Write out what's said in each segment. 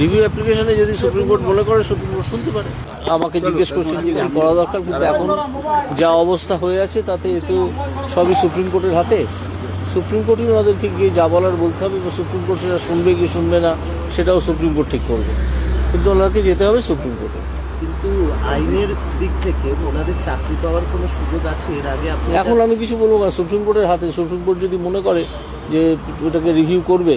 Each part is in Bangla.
রিভিউ অ্যাপ্লিকেশনে যদি সুপ্রিম কোর্ট মনে করে সুপ্রিম কোর্ট শুনতে পারে। আমাকে জিজ্ঞেস করছেন যে করা দরকার কিন্তু এখন যা অবস্থা হয়ে আছে তাতে তো সবই সুপ্রিম কোর্টের হাতে। সুপ্রিম কোর্টই ওনাদেরকে গিয়ে যা বলার বলতে হবে বা সুপ্রিম কোর্ট সেটা শুনবে কি শুনবে না সেটাও সুপ্রিম কোর্ট ঠিক করবে। কিন্তু ওনাকে যেতে হবে সুপ্রিম কোর্টে কিন্তু আইনের দিক থেকে ওনাদের চাকরি পাওয়ার কোনো সুযোগ আছে? এর আগে এখন আমি কিছু বলব না সুপ্রিম কোর্টের হাতে। সুপ্রিম কোর্ট যদি মনে করে যে ওটাকে রিভিউ করবে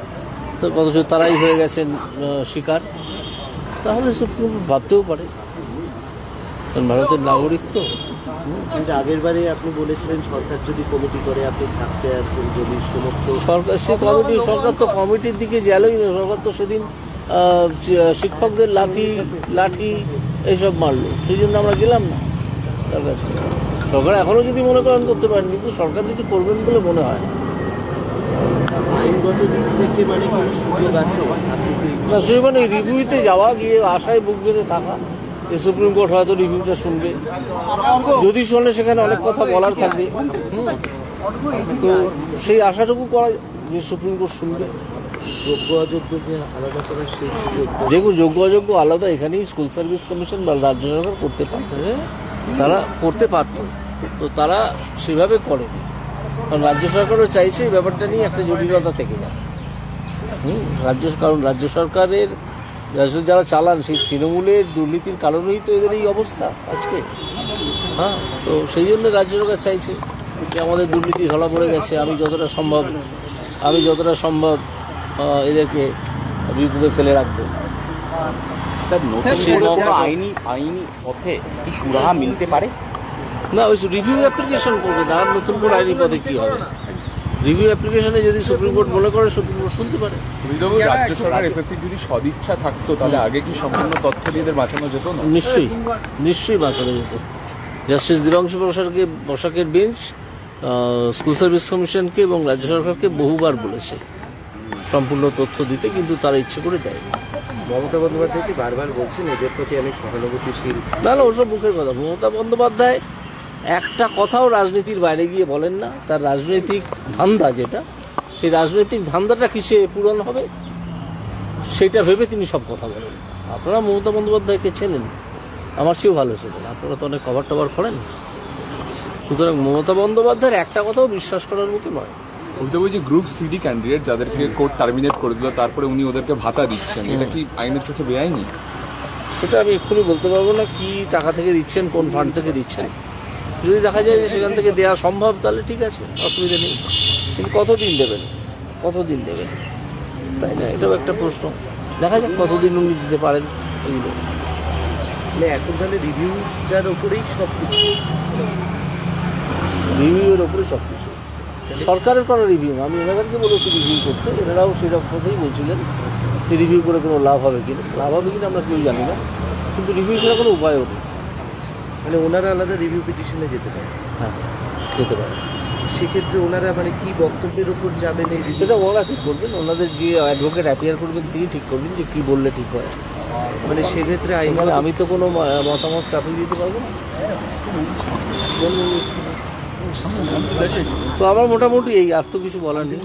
তো অথচ তারাই হয়ে গেছেন শিকার। তাহলে সুপ্রিম ভাবতেও পারে। কারণ ভারতের নাগরিক তো। কিন্তু আগের বারে আপনি বলেছিলেন সরকার যদি কমিটি করে আপনি থাকতে আছেন যদি সমস্ত সরকার সে কমিটি সরকার তো কমিটির দিকে গেলই না। সরকার তো সেদিন শিক্ষকদের লাঠি লাঠি এইসব মারলো। সেই জন্য আমরা গেলাম না তার কাছে। সরকার এখনও যদি মনে করেন করতে পারেন কিন্তু সরকার কিছু করবেন বলে মনে হয় না। না সেই মানে রিভিউতে যাওয়া, গিয়ে আশায় বুক বেঁধে থাকা। যে সুপ্রিম কোর্ট হয়তো রিভিউটা শুনবে। যদি শোনে, সেখানে অনেক কথা বলার থাকবে। তো সেই আশাটুকু করা যে সুপ্রিম কোর্ট শুনবে। যোগ্য সুযোগ যোগ্য অযোগ্য আলাদা। এখানেই স্কুল সার্ভিস কমিশন বা রাজ্য সরকার করতে পারত। তারা করতে পারত। তো তারা সেভাবে করে কারণ রাজ্য সরকারও চাইছে এই ব্যাপারটা নিয়ে একটা জটিলতা থেকে যায় হুম? রাজ্য কারণ রাজ্য সরকারের যারা চালান সেই তৃণমূলের দুর্নীতির কারণেই তো এদের এই অবস্থা আজকে। হ্যাঁ? তো সেই জন্য রাজ্য সরকার চাইছে যে আমাদের দুর্নীতি ধরা পড়ে গেছে আমি যতটা সম্ভব আমি যতটা সম্ভব এদেরকে বিপদে ফেলে রাখব। স্যার নতুন আইনি আইনি পথে কি সুরাহা মিলতে পারে? না ওই রিভিউ অ্যাপ্লিকেশন করবে না আর নতুন করে আইনি পদে কি হবে? রিভিউ অ্যাপ্লিকেশনে যদি সুপ্রিম কোর্ট মনে করে সুপ্রিম কোর্ট শুনতে পারে। রাজ্য সরকার এসএসসি যদি সদিচ্ছা থাকতো তাহলে আগে কি সম্পূর্ণ তথ্য দিয়ে এদের বাঁচানো যেত না? নিশ্চয়ই নিশ্চয়ই বাঁচানো যেত। জাস্টিস দিবাংশু বসাকে বসাকের বেঞ্চ স্কুল সার্ভিস কমিশনকে এবং রাজ্য সরকারকে বহুবার বলেছে সম্পূর্ণ তথ্য দিতে কিন্তু তারা ইচ্ছে করে দেয়। মমতা বন্দ্যোপাধ্যায়কে বারবার বলছেন এদের প্রতি আমি সহানুভূতিশীল? না না ওসব মুখের কথা। মমতা বন্দ্যোপাধ্যায় একটা কথাও রাজনীতির বাইরে গিয়ে বলেন না। তার রাজনৈতিক ধান্দা যেটা সেই রাজনৈতিক ধান্দাটা কিসে পূরণ হবে সেটা ভেবে তিনি সব কথা বলেন। আপনারা মমতা বন্দ্যোপাধ্যায়কে চেনেন আমার চেয়েও ভালো চেনেন। আপনারা তো অনেক কভার টভার করেন। সুতরাং মমতা বন্দ্যোপাধ্যায়ের একটা কথাও বিশ্বাস করার মতো নয়। অভিযোগ যে গ্রুপ সিডি ক্যান্ডিডেট যাদেরকে কোর্ট টার্মিনেট করে দিল তারপরে উনি ওদেরকে ভাতা দিচ্ছেন এটা কি আইনের চোখে বেআইনি? সেটা আমি এক্ষুনি বলতে পারব না কি টাকা থেকে দিচ্ছেন কোন ফান্ড থেকে দিচ্ছেন। যদি দেখা যায় যে সেখান থেকে দেওয়া সম্ভব তাহলে ঠিক আছে অসুবিধা নেই। কিন্তু কতদিন দেবেন? কতদিন দেবেন? তাই না? এটাও একটা প্রশ্ন। দেখা যাক কতদিন উনি দিতে পারেন এগুলো মানে এখন তাহলে রিভিউটার ওপরেই সব কিছু রিভিউয়ের ওপরে সব কিছু সরকারের কোনো রিভিউ আমি এনাদেরকে বলেছি রিভিউ করতে। এনারাও সেরকম কথাই বলছিলেন রিভিউ করে কোনো লাভ হবে কিনা লাভ হবে কিনা আমরা কেউ জানি না। কিন্তু রিভিউ ছাড়া কোনো উপায়ও নেই। মানে ওনারা আলাদা রিভিউ পিটিশনে যেতে পারে। হ্যাঁ যেতে পারে। সেক্ষেত্রে ওনারা মানে কি বক্তব্যের উপর যাবেন এই? সেটা ওরা ঠিক করবেন ওনাদের যে অ্যাডভোকেট অ্যাপিয়ার করবেন তিনি ঠিক করবেন যে কি বললে ঠিক হয়। মানে সেক্ষেত্রে আইন এখানে আমি তো কোনো মতামত চাপিয়ে দিতে পারব না। তো আমার মোটামুটি এই আর তো কিছু বলার নেই।